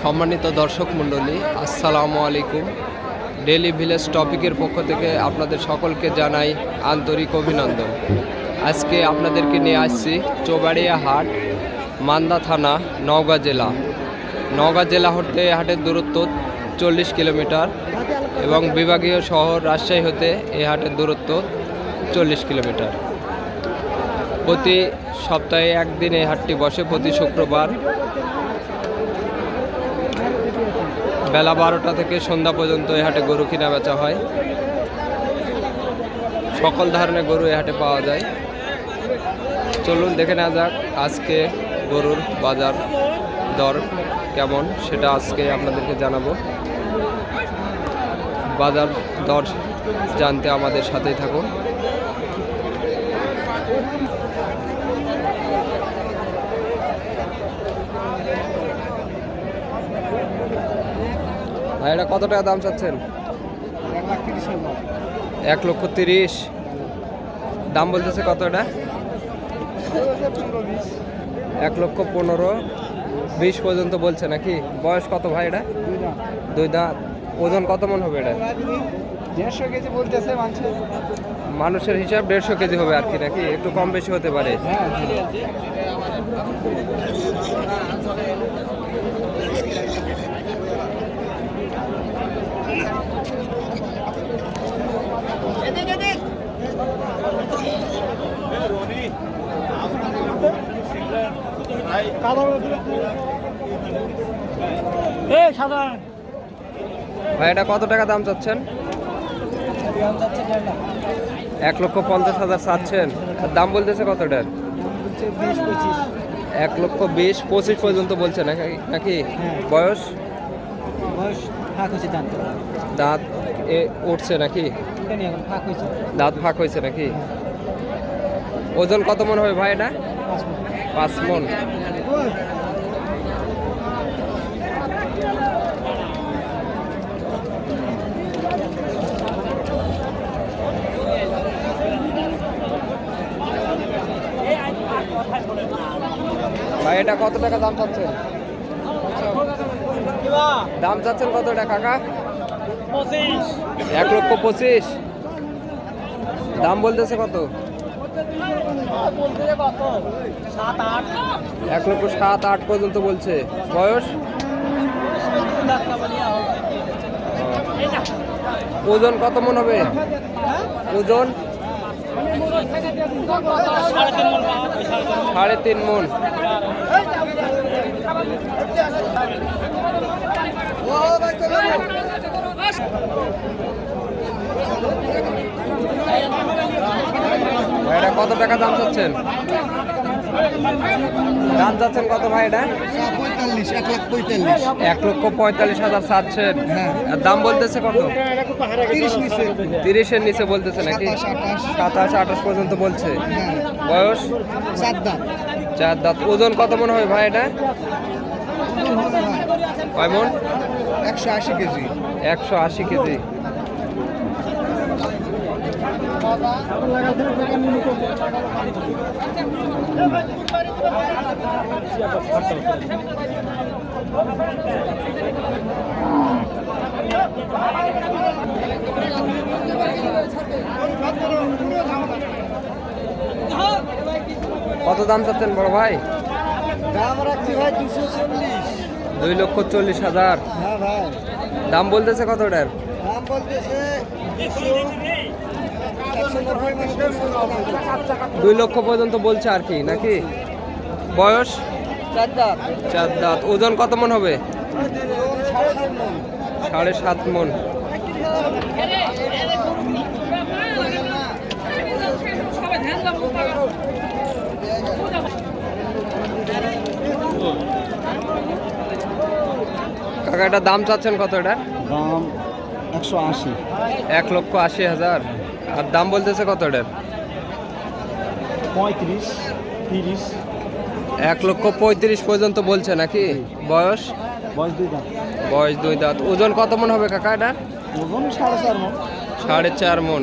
সম্মানিত দর্শক মণ্ডলী, আসসালামু আলাইকুম। ডেলি ভিলেজ টপিকের পক্ষ থেকে আপনাদের সকলকে জানাই আন্তরিক অভিনন্দন। আজকে আপনাদেরকে নিয়ে আসছি চৌবাড়িয়া হাট, মান্দা থানা, নওগাঁ জেলা। নওগাঁ জেলা হতে হাটের দূরত্ব চল্লিশ কিলোমিটার এবং বিভাগীয় শহর রাজশাহী হতে এই হাটের দূরত্ব চল্লিশ কিলোমিটার। প্রতি সপ্তাহে একদিন এই হাটটি বসে, প্রতি শুক্রবার বেলা বারোটা থেকে সন্ধ্যা পর্যন্ত এই হাটে গরু কিনা বেচা হয়। সকল ধরনের গরু এই হাটে পাওয়া যায়। চলুন দেখে নেওয়া যাক আজকে গরুর বাজার দর কেমন, সেটা আজকে আপনাদেরকে জানাব। বাজার দর জানতে আমাদের সাথেই থাকুন। এটা কত টাকা দাম চাচ্ছেন? এক লক্ষ তিরিশ। দাম বলতেছে কত এটা? এক লক্ষ পনেরো। বিশ পর্যন্ত বলছে নাকি? বয়স কত ভাই এটা? দুই দাঁত। ওজন কত মন হবে এটা? দেড়শো কেজি বলতেছে মানুষের হিসাব দেড়শো কেজি হবে আর কি নাকি? একটু কম বেশি হতে পারে হ্যাঁ এই সাধারণ ভাই এটা কত টাকা দাম চাচ্ছেন? এক লক্ষ পঞ্চাশ হাজার চাচ্ছেন। দাম বলতেছে কত এটার বিশ পঁচিশ এক লক্ষ বিশ পঁচিশ পর্যন্ত বলছে নাকি নাকি? হ্যাঁ। বয়স? দাঁত। এ উঠছে নাকি? দাঁত ফাঁক হয়েছে নাকি? ওজন কত মনে হবে ভাই এটা? পাঁচ মন। ভাই এটা কত টাকা দাম চাচ্ছেন? দাম চাচ্ছেন কত টাকা কাকা? এক লক্ষ পঁচিশ। দাম বলতেছে কত বলতে কত সাত আট এক লক্ষ সাত আট পর্যন্ত বলছে। বয়স? ওজন কত মন হবে? ওজন? সাড়ে তিন মন এটা কত টাকা দাম চাচ্ছেন? দাম চাচ্ছেন কত ভাই এটা? পঁয়তাল্লিশ এক লাখ পঁয়তাল্লিশ এক লক্ষ পঁয়তাল্লিশ হাজার চাচ্ছেন। আর দাম বলতেছে কত? তিরিশ তিরিশের নিচে বলতেছে নাকি? সাতাশ, আঠাশ। পর্যন্ত বলছে। বয়স? চার দাম চার দাঁত। ওজন কত মনে হয় ভাই এটা? কয় মন? একশো আশি কেজি। একশো আশি কেজি। কত দাম চাচ্ছেন বড় ভাই? দাম রাখছি ভাই দুশো চল্লিশ। দুই লক্ষ চল্লিশ হাজার। হ্যাঁ ভাই। দাম বলতেছে কত এটার দাম বলতেছে দুই লক্ষ পর্যন্ত বলছে আর কি নাকি? বয়স? চার দাঁত। ওজন কত মন হবে? সাড়ে সাত মন। কাকা এটা দাম চাচ্ছেন কত এটার দাম একশো আশি। এক লক্ষ আশি হাজার। আর দাম বলতেছে কত এটার? পঁয়ত্রিশ তিরিশ। এক লক্ষ পঁয়ত্রিশ পর্যন্ত বলছে নাকি? বয়স? বয়স দুই দাঁত। বয়স দুই দাঁত। ওজন কত মন হবে কাকা এটা? ওজন সাড়ে চার মন। সাড়ে চার মন।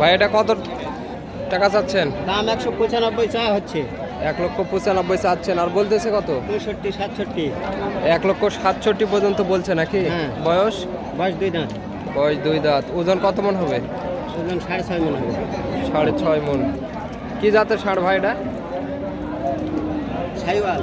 ভাই এটা কত টাকা চাচ্ছেন? দাম একশো পঁচানব্বই চা হচ্ছে। এক লক্ষ পঁচানব্বই চাচ্ছেন আর বলতেছে কত? পঁয়ষট্টি সাতষট্টি। এক লক্ষ সাতষট্টি পর্যন্ত বলছে নাকি? হ্যাঁ। বয়স? বয়স দুই দাঁত। বয়স দুই দাঁত। ওজন কত মন হবে? ওজন সাড়ে ছয় মন হবে। সাড়ে ছয় মন। কি জাতের ষাঁড় ভাই এটা? সাইওয়াল।